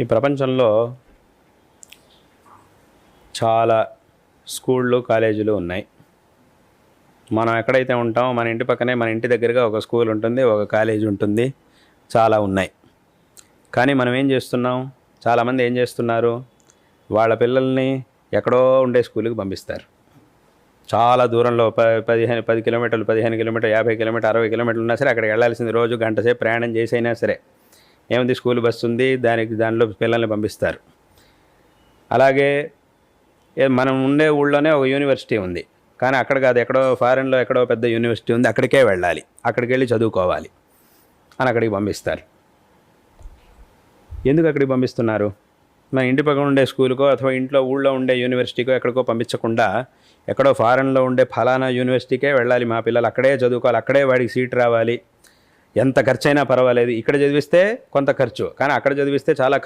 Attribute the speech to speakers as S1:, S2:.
S1: ఈ ప్రపంచంలో చాలా స్కూళ్ళు కాలేజీలు ఉన్నాయి. మనం ఎక్కడైతే ఉంటామో మన ఇంటి పక్కనే మన ఇంటి దగ్గరగా ఒక స్కూల్ ఉంటుంది ఒక కాలేజీ ఉంటుంది. చాలా ఉన్నాయి. కానీ మనం ఏం చేస్తున్నాం? చాలామంది ఏం చేస్తున్నారు? వాళ్ళ పిల్లల్ని ఎక్కడో ఉండే స్కూల్కి పంపిస్తారు. చాలా దూరంలో ప పదిహేను పది కిలోమీటర్లు పదిహేను కిలోమీటర్ యాభై కిలోమీటర్ అరవై కిలోమీటర్లు ఉన్నా సరే అక్కడికి వెళ్ళాల్సింది రోజు గంట సేపు ప్రయాణం చేసైనా సరే. ఏముంది? స్కూల్ బస్సు ఉంది. దానికి దానిలో పిల్లల్ని పంపిస్తారు. అలాగే ఏ- మనం ఉండే ఊళ్ళోనే ఒక యూనివర్సిటీ ఉంది. కానీ అక్కడ కాదు ఎక్కడో ఫారెన్లో ఎక్కడో పెద్ద యూనివర్సిటీ ఉంది. అక్కడికే వెళ్ళాలి. అక్కడికి వెళ్ళి చదువుకోవాలి అని అక్కడికి పంపిస్తారు. ఎందుకు అక్కడికి పంపిస్తున్నారు? మన ఇంటి పక్కన ఉండే స్కూల్కో అథవా ఇంట్లో ఊళ్ళో ఉండే యూనివర్సిటీకో ఎక్కడికో పంపించకుండా ఎక్కడో ఫారెన్లో ఉండే ఫలానా యూనివర్సిటీకే వెళ్ళాలి మా పిల్లలు. అక్కడే చదువుకోవాలి. అక్కడే వాడికి సీట్ రావాలి. ఎంత ఖర్చు అయినా పర్వాలేదు. ఇక్కడ చదివిస్తే కొంత ఖర్చు. కానీ అక్కడ చదివిస్తే చాలా